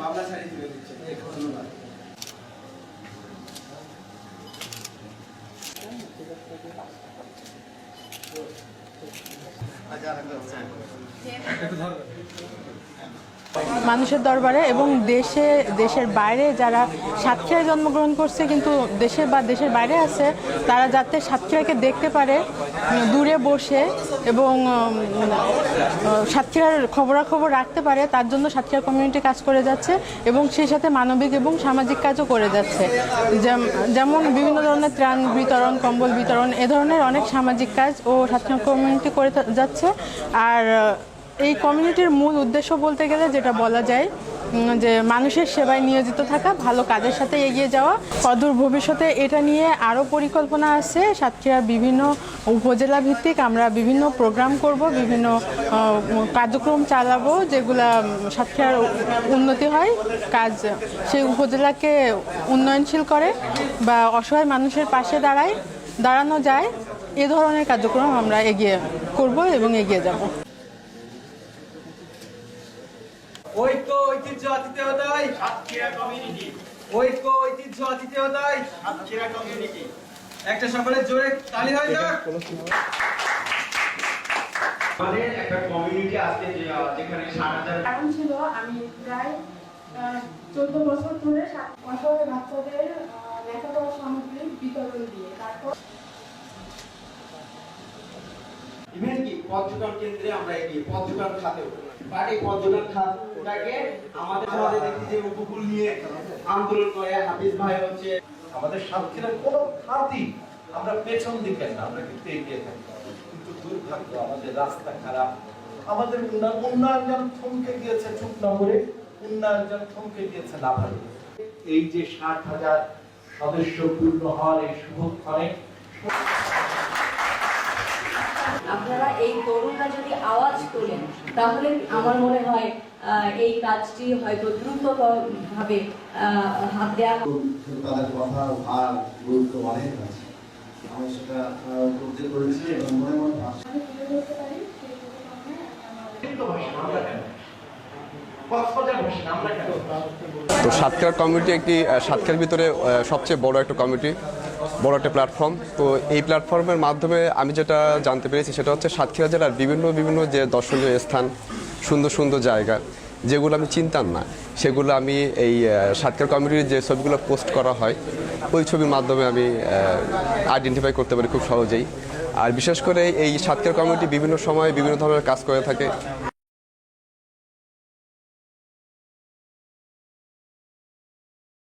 মামলা ছাড়িয়ে তুলে দিচ্ছে। ধন্যবাদ। মানুষের দরবারে এবং দেশে, দেশের বাইরে যারা সাতক্ষীরায় জন্মগ্রহণ করছে, কিন্তু দেশে বা দেশের বাইরে আছে, তারা যাতে সাতক্ষীরাকে দেখতে পারে, দূরে বসে এবং সাতক্ষীরার খবরাখবর রাখতে পারে, তার জন্য সাতক্ষীরা কমিউনিটি কাজ করে যাচ্ছে এবং সেই সাথে মানবিক এবং সামাজিক কাজও করে যাচ্ছে। যেম- যেমন বিভিন্ন ধরনের ত্রাণ বিতরণ, কম্বল বিতরণ, এ ধরনের অনেক সামাজিক কাজ ও সাতক্ষীরা কমিউনিটি করে যাচ্ছে। আর এই কমিউনিটির মূল উদ্দেশ্য বলতে গেলে যেটা বলা যায় যে মানুষের সেবায় নিয়োজিত থাকা, ভালো কাজের সাথে এগিয়ে যাওয়া, অদূর ভবিষ্যতে এটা নিয়ে আরও পরিকল্পনা আছে। সাতক্ষীরার বিভিন্ন উপজেলা ভিত্তিক আমরা বিভিন্ন প্রোগ্রাম করব, বিভিন্ন কার্যক্রম চালাবো, যেগুলা সাতক্ষীরার উন্নতি হয়, কাজ সেই উপজেলাকে উন্নয়নশীল করে বা অসহায় মানুষের পাশে দাঁড়ায়, দাঁড়ানো যায়। এ ধরনের কার্যক্রম আমরা এগিয়ে করব এবং এগিয়ে যাব। ঐক্য ঐতিহ্য আতিথেয়তায় সাতক্ষীরা কমিউনিটি ঐক্য ঐতিহ্য আতিথেয়তায় সাতক্ষীরা কমিউনিটি একটা সকলের জোরে তালি হয় যাক। আমাদের একটা কমিউনিটি আহ, যেখানে ষাট হাজার কারণ ছিল আমি প্রায় চোদ্দ বছর ধরে অসহায় বাচ্চাদের লেখাপড়া পর্যটন কেন্দ্রে আমরা এগিয়ে, পর্যটন খাতেও এই আমাদের দেখি যে উপকূল নিয়ে আন্দোলন করে। হাফিজ ভাই হচ্ছে আমাদের সাতক্ষীরার কোনো আমরা পেছন দিকে না, আমরা কিন্তু এগিয়ে থাকি। কিন্তু দুর্ভাগ্য, আমাদের রাস্তা খারাপ। আমাদের উন্নয়ন যেন থমকে গিয়েছে উন্নয়ন যেন থমকে গিয়েছে লাভারে। এই যে ষাট হাজার সদস্য পূর্ণ হওয়ার এই শুভক্ষণে আপনারা এই তরুণরা যদি আওয়াজ তোলেন তাহলে আমার মনে হয় এই কাজটি হয়তো দ্রুত ভাবে হাত দেওয়া তাদের কথা ভার গুরুত্ব অনেক আছে। আমি সেটা উপলব্ধি করেছি এবং মনে মনে তো সাতক্ষীরা কমিউনিটি একটি আহ, সাতক্ষীরার ভিতরে সবচেয়ে বড় একটা কমিউনিটি বড় একটা প্ল্যাটফর্ম তো এই প্ল্যাটফর্মের মাধ্যমে আমি যেটা জানতে পেরেছি সেটা হচ্ছে সাতক্ষীরা জেলার বিভিন্ন বিভিন্ন যে দর্শনীয় স্থান, সুন্দর সুন্দর জায়গা, যেগুলো আমি চিনতাম না, সেগুলো আমি এই সাতক্ষীরা কমিউনিটির যে ছবিগুলো পোস্ট করা হয়, ওই ছবির মাধ্যমে আমি আইডেন্টিফাই করতে পারি খুব সহজেই। আর বিশেষ করে এই সাতক্ষীরা কমিউনিটি বিভিন্ন সময় বিভিন্ন ধরনের কাজ করে থাকে।